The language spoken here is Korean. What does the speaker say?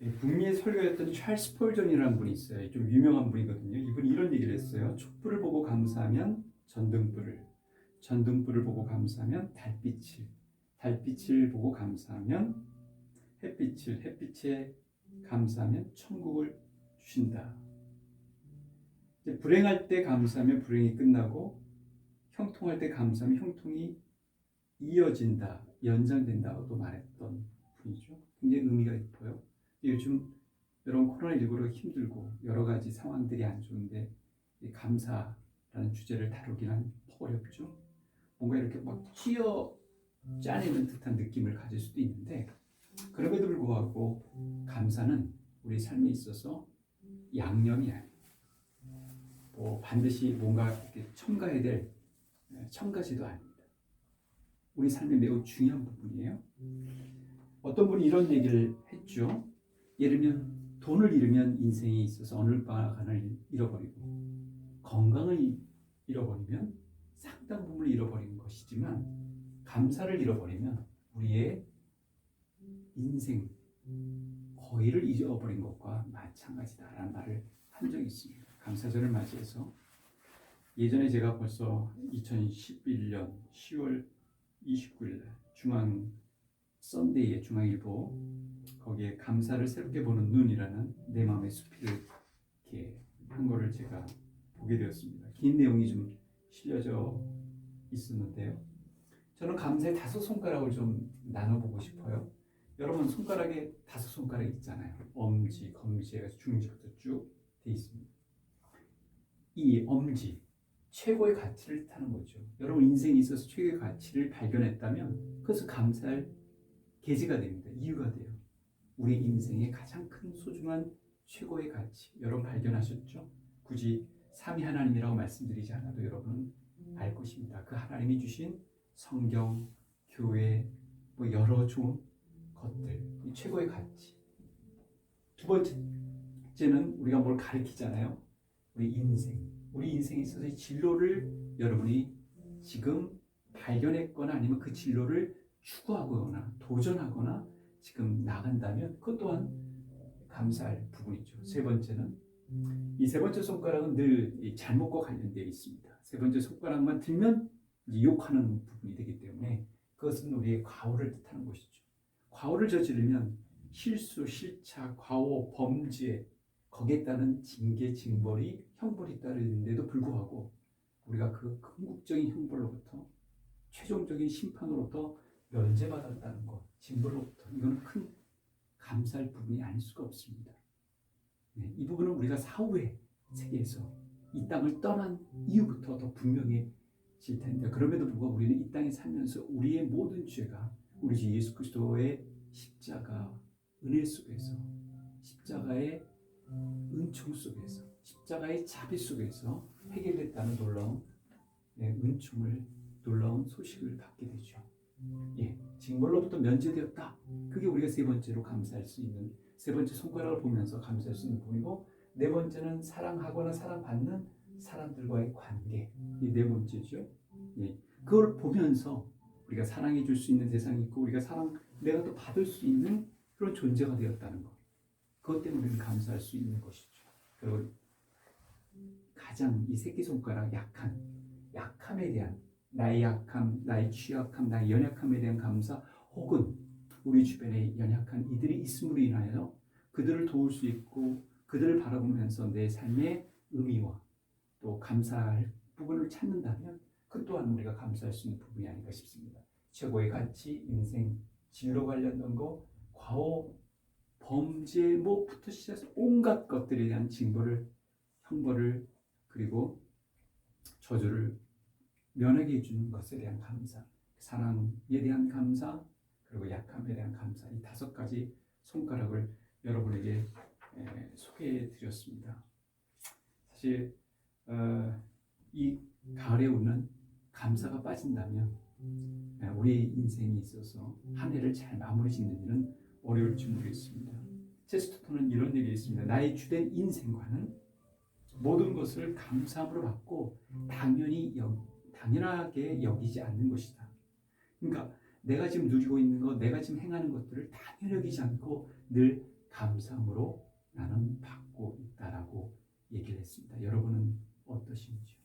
예, 북미의 설교였던 찰스 폴전이라는 분이 있어요. 좀 유명한 분이거든요. 이분이 이런 얘기를 했어요. 촛불을 보고 감사하면 전등불을, 전등불을 보고 감사하면 달빛을, 달빛을 보고 감사하면 햇빛을, 햇빛에 감사하면 천국을 주신다. 불행할 때 감사하면 불행이 끝나고 형통할 때 감사하면 형통이 이어진다, 연장된다고도 말했던 분이죠. 굉장히 의미가 깊어요. 요즘 여러분 코로나19로 힘들고 여러 가지 상황들이 안 좋은데 이 감사라는 주제를 다루기는 어렵죠. 뭔가 이렇게 막 쥐어 짜내는 듯한 느낌을 가질 수도 있는데 그럼에도 불구하고 감사는 우리 삶에 있어서 양념이 아니에요. 뭐 반드시 뭔가 이렇게 첨가해야 될 첨가지도 아닙니다. 우리 삶에 매우 중요한 부분이에요. 어떤 분이 이런 얘기를 했죠. 예를 들면 돈을 잃으면 인생에 있어서 어느 바간을 잃어버리고 건강을 잃어버리면 상당 부분을 잃어버리는 것이지만 감사를 잃어버리면 우리의 인생 거의를 잃어버린 것과 마찬가지다라는 말을 한 적이 있습니다. 감사절을 맞이해서 예전에 제가 벌써 2011년 10월 29일 날 중앙 썬데이의 중앙일보 거기에 감사를 새롭게 보는 눈이라는 내 마음의 수필을 이렇게 한 거를 제가 보게 되었습니다. 긴 내용이 좀 실려져 있었는데요. 저는 감사의 다섯 손가락을 좀 나눠보고 싶어요. 여러분 손가락에 다섯 손가락 있잖아요. 엄지, 검지에서 중지부터 쭉 돼 있습니다. 이 엄지 최고의 가치를 뜻하는 거죠. 여러분 인생에 있어서 최고의 가치를 발견했다면 그것은 감사할 계기가 됩니다. 이유가 돼요. 우리 인생의 가장 큰 소중한 최고의 가치 여러분 발견하셨죠? 굳이 삼위 하나님이라고 말씀드리지 않아도 여러분은 알 것입니다. 그 하나님이 주신 성경, 교회, 뭐 여러 좋은 것들, 이 최고의 가치. 두 번째는 우리가 뭘 가르치잖아요. 우리 인생, 우리 인생에 있어서 이 진로를 여러분이 지금 발견했거나 아니면 그 진로를 추구하거나 도전하거나 지금 나간다면 그것 또한 감사할 부분이죠. 세 번째는 이 세 번째 손가락은 늘이 잘못과 관련되어 있습니다. 세 번째 손가락만 들면 욕하는 부분이 되기 때문에 그것은 우리의 과오를 뜻하는 것이죠. 과오를 저지르면 실수, 실착, 과오, 범죄 거기에 따른 징계, 징벌이 형벌이 따르는데도 불구하고 우리가 그 궁극적인 형벌로부터 최종적인 심판으로부터 면제받았다는 것, 징벌로부터 이건 큰 감사할 부분이 아닐 수가 없습니다. 네, 이 부분은 우리가 사후의 세계에서 이 땅을 떠난 이후부터 더 분명해질 텐데 그럼에도 불구하고 우리는 이 땅에 살면서 우리의 모든 죄가 우리 주 예수 그리스도의 십자가 은혜 속에서 십자가의 은총 속에서 십자가의 자비 속에서 해결됐다는 놀라운 네, 은총을 놀라운 소식을 받게 되죠. 예, 징벌로부터 면제되었다. 그게 우리가 세 번째로 감사할 수 있는 세 번째 손가락을 보면서 감사할 수 있는 부분이고 네 번째는 사랑하거나 사랑받는 사람들과의 관계 이 네 번째죠. 예, 그걸 보면서 우리가 사랑해 줄 수 있는 대상이 있고 우리가 사랑 내가 또 받을 수 있는 그런 존재가 되었다는 것. 그것 때문에 우리는 감사할 수 있는 것이죠. 그리고 가장 이 새끼 손가락 약한 약함에 대한 나의 약함, 나의 취약함, 나의 연약함에 대한 감사 혹은 우리 주변에 연약한 이들이 있음으로 인하여 그들을 도울 수 있고 그들을 바라보면서 내 삶의 의미와 또 감사할 부분을 찾는다면 그 또한 우리가 감사할 수 있는 부분이 아닌가 싶습니다. 최고의 가치, 인생, 진로 관련된 거, 과오, 범죄 뭐부터 시작해서 온갖 것들에 대한 징벌을, 형벌을 그리고 저주를 면하게 해주는 것에 대한 감사, 사랑에 대한 감사, 그리고 약함에 대한 감사 이 다섯 가지 손가락을 여러분에게 에, 소개해 드렸습니다. 사실 어, 이 가을에 오는 감사가 빠진다면 에, 우리 인생에 있어서 한 해를 잘 마무리 짓는 일은 어려울지 모르겠습니다. 체스터턴은 이런 얘기 했습니다. 나의 주된 인생과는 모든 것을 감사함으로 받고 당연히 여, 당연하게 여기지 않는 것이다. 그러니까 내가 지금 누리고 있는 것, 내가 지금 행하는 것들을 당연히 여기지 않고 늘 감사함으로 나는 받고 있다라고 얘기를 했습니다. 여러분은 어떠신지요?